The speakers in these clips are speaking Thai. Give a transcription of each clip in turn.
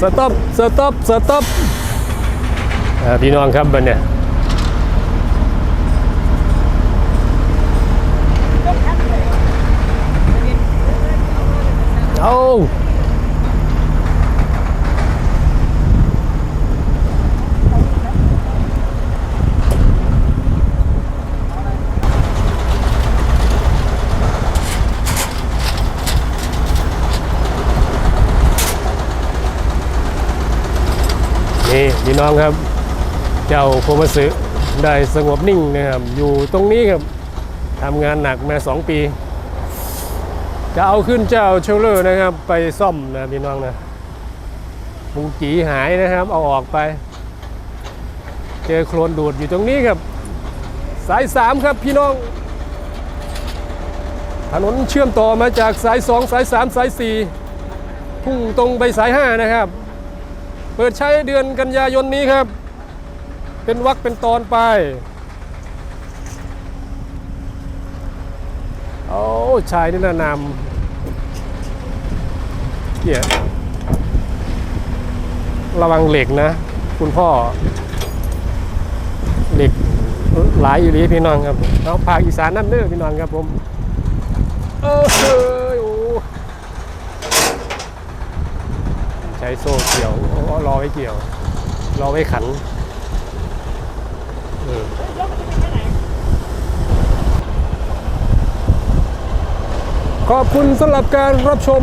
สต็อปสต็อปสต็อปอ่าพี่น้องครับบันเนี่ยเอา น้องครับ เจ้าโคมาสึได้สงบนิ่งนะครับอยู่ตรงนี้ครับทำงานหนักมาสองปี จะเอาขึ้นเจ้าเชลเลอร์นะครับ ไปซ่อมนะพี่น้องนะมุงจีหายนะครับ เอาออกไป เจอโคลนดูดอยู่ตรงนี้ครับ สายสามครับพี่น้อง ถนนเชื่อมต่อมาจากสายสองสายสามสายสี่พุ่งตรงไปสายห้านะครับ เปิดใช้เดือนกันยายนนี้ครับ เป็นวักเป็นตอนไปโอ้ชายนี่นะนำเกียระวังเหล็กนะ คุณพ่อ เหล็กหลายอยู่ดีพี่น้องครับเอาภาคอีสานน้ำเนื้อพี่น้องครับผมเออเฮ้ย โอ้ใช้โซ่เกี่ยวรอไว้เกี่ยว รอไว้ขันเออขอบคุณสำหรับการรับชม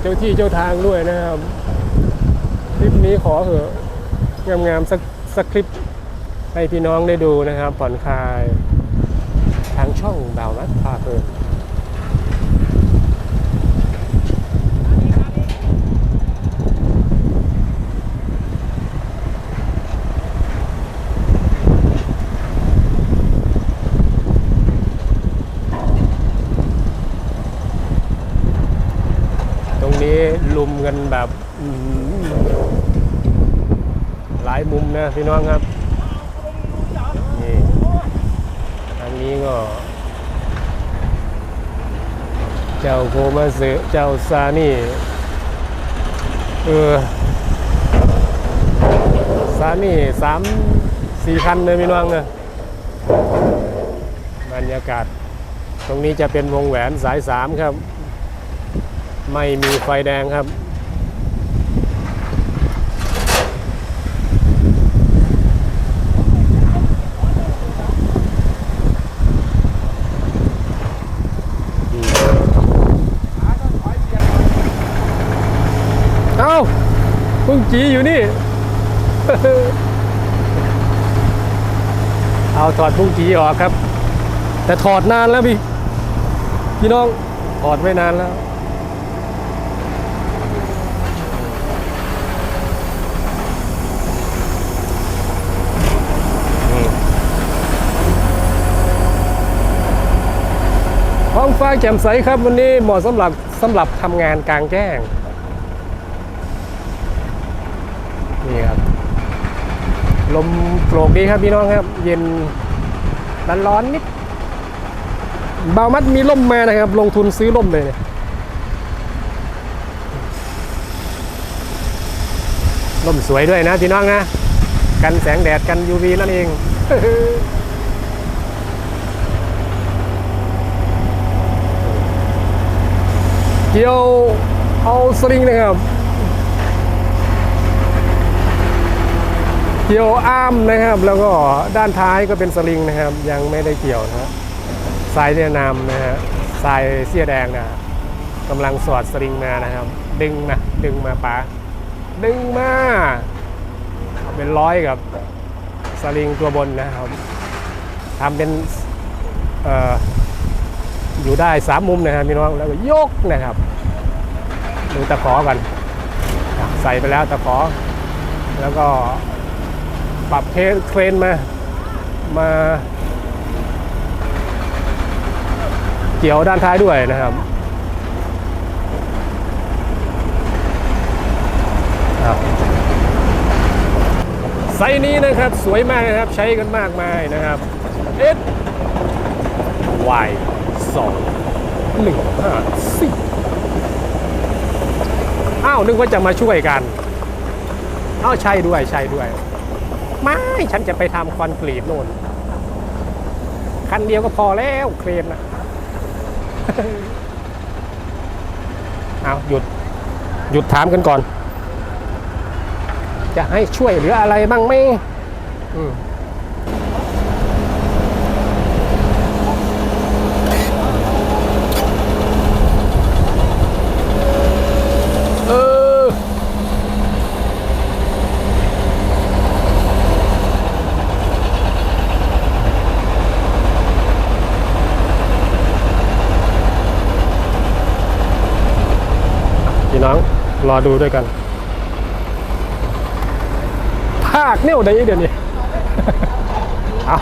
เจ้าที่เจ้าทางด้วยนะครับคลิปนี้ขอเถอะงามๆสักสักคลิปให้พี่น้องได้ดูนะครับผ่อนคลาย ทางช่องดาวนัดพาเพลินตรงนี้ลุมกันแบบอื้อหือหลายมุม นะพี่น้องครับนี่ทางนี้ก็ เจ้าโคมาเสึเจ้าซานี่เออซานี่สามสี่คันเลยพี่น้องนะบรรยากาศ ตรงนี้จะเป็นวงแหวนสายสามครับ ไม่มีไฟแดงครับ เอ้าีอยู่นี่ เอาถอดพุงจีออกครับ แต่ถอดนานแล้วพี่พี่น้องถอดไม่นานแล้วท้องฟ้าแจ่มใสครับวันนี้เหมาะสำหรับสำหรับทำงานกลางแจ้ง นี่ครับ ลมโกรกดีครับพี่น้องครับ เย็นร้อนร้อนนิดบาวมัดมีร่มมานะครับ ลงทุนซื้อร่มเลยเนี่ยร่มสวยด้วยนะพี่น้องนะกันแสงแดดกัน UV นั่นเองเกี่ยวเอาสลิงนะครับ เกี่ยวอ้ามนะครับ แล้วก็ด้านท้ายก็เป็นสลิงนะครับ ยังไม่ได้เกี่ยวนะสายเรียนามนะฮะสายเสียแดงนะกำลังสอดสลิงมานะครับ ดึงนะดึงมาปาดึงมา เป็นร้อยกับสลิงตัวบนนะครับทำเป็นเอ่ออยู่ได้สามมุมนะครับพี่น้องแล้วก็ยกนะครับดูตะขอกันใส่ไปแล้วตะขอแล้วก็ ปรับเครนเครนมา มาเกี่ยวด้านท้ายด้วยนะครับครับไซส์นี้นะครับสวยมากนะครับใช้กันมากมายนะครับ S Y 2 1 5 4อ้าวนึกว่าจะมาช่วยกัน อ้าวใช่ด้วยใช่ด้วย ไม่ฉันจะไปทำคอนกรีตโน่น คันเดียวก็พอแล้วเครนนะเอาหยุด หยุดถามกันก่อน จะให้ช่วยหรืออะไรบ้างไหมอืม พี่น้องรอดูด้วยกัน ภาคเนี่ยเดี๋ยวนี้เดี๋ยวนี้เอา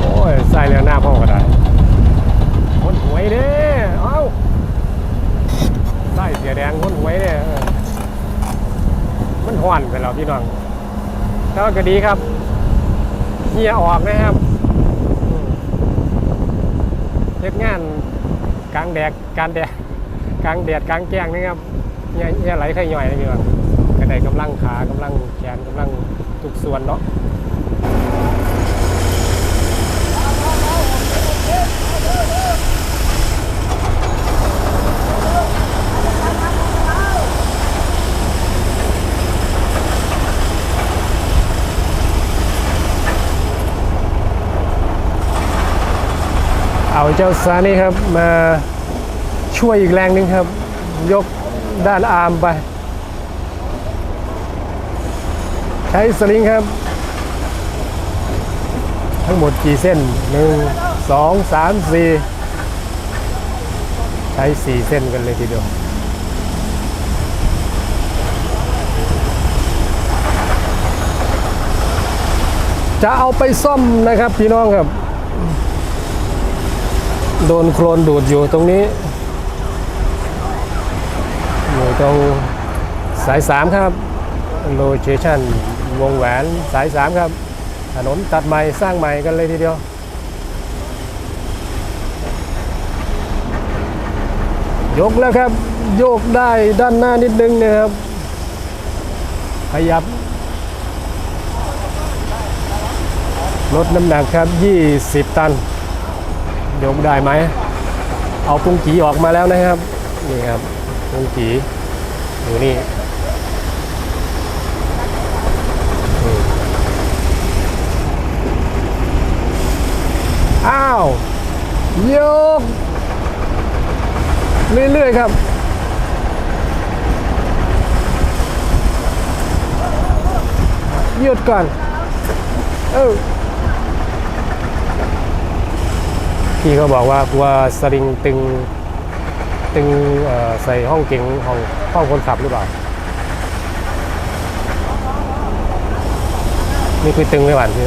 โอ้ยใส่แล้วหน้าพ่อก็ได้คนหวยเด้เอาใส่เสียแดงคนหวยเนี่ยเออมันห่อนไปแล้วพี่น้องแต่ว่าก็ดีครับเฮียออกนะครับอืมเฮ็ดงาน กลางแดดกลางแดดกลางแดดกลางแจ้งนะครับเนี่ยไหลไข่ย่อยนะพี่น้องก็ได้กำลังขากำลังแขนกำลังทุกส่วนเนาะ เจ้าซานี่ครับมาช่วยอีกแรงหนึงครับ ยกด้านอาร์มไป ใช้สลิงครับ ทั้งหมดกี่เส้น1 2 3 4ใช้4เส้นกันเลยทีเดียวจะเอาไปซ่อมนะครับพี่น้องครับ โดนโคลนดูดอยู่ตรงนี้อยู่ตรงสายสามครับโลเคชั่นวงแหวนสายสามครับถนนตัดใหม่สร้างใหม่กันเลยทีเดียวยกแล้วครับ โยกได้ด้านหน้านิดนึงนะครับ ขยับ ลดน้ำหนักครับ 20 ตัน ยกได้ไหม เอาปุงกีออกมาแล้วนะครับ นี่ครับปุงกีอยู่นี่อ้าว โยก เรื่อย ๆ ครับหยุดก่อน เออ พี่เขาบอกว่ากลัวสลิงตึงตึงใส่ห้องเก๋งห้องห้องคนขับหรือเปล่า นี่คือตึงไม่หวานพี่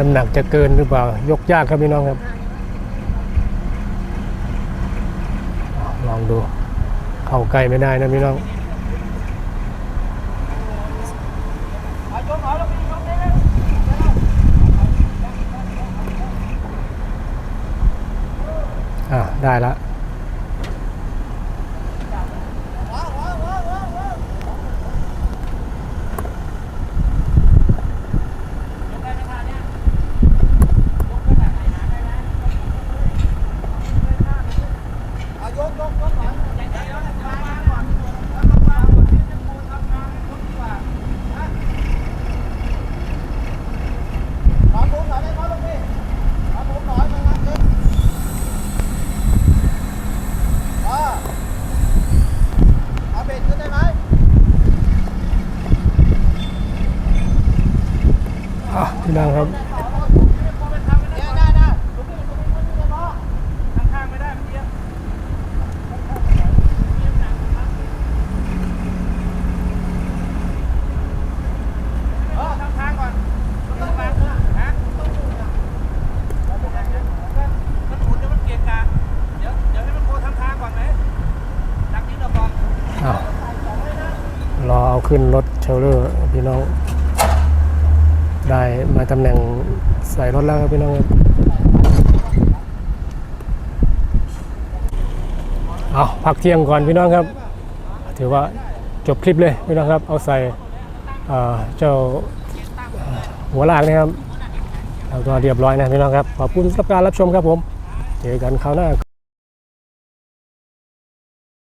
น้ำหนักจะเกินหรือเปล่า ยกยากครับพี่น้องครับ ลองดู เข้าใกล้ไม่ได้นะพี่น้องอะได้แล้ว เอาเบ็ดขึ้นได้ไหม อะพี่น้องครับ เนี่ยได้ได้ ข้างๆไม่ได้เมื่อกี้ เออทำทางก่อนต้องมาฮะมันหมุนเดี๋ยวมันเกะกะเดี๋ยวเดี๋ยวให้มันโคทำทางก่อนไหมดักนี้เราก่อน อ้าวรอเอา ขึ้นรถเชลเลอร์พี่น้อง ได้มาตำแหน่งใส่รถแล้วครับพี่น้องครับเอาพักเที่ยงก่อนพี่น้องครับ ถือว่าจบคลิปเลยพี่น้องครับ เอาใส่เอ่อเจ้าหัวลากนะครับแล้วก็เรียบร้อยนะพี่น้องครับ ขอบคุณสำหรับการรับชมครับผม เจอกันคราวหน้า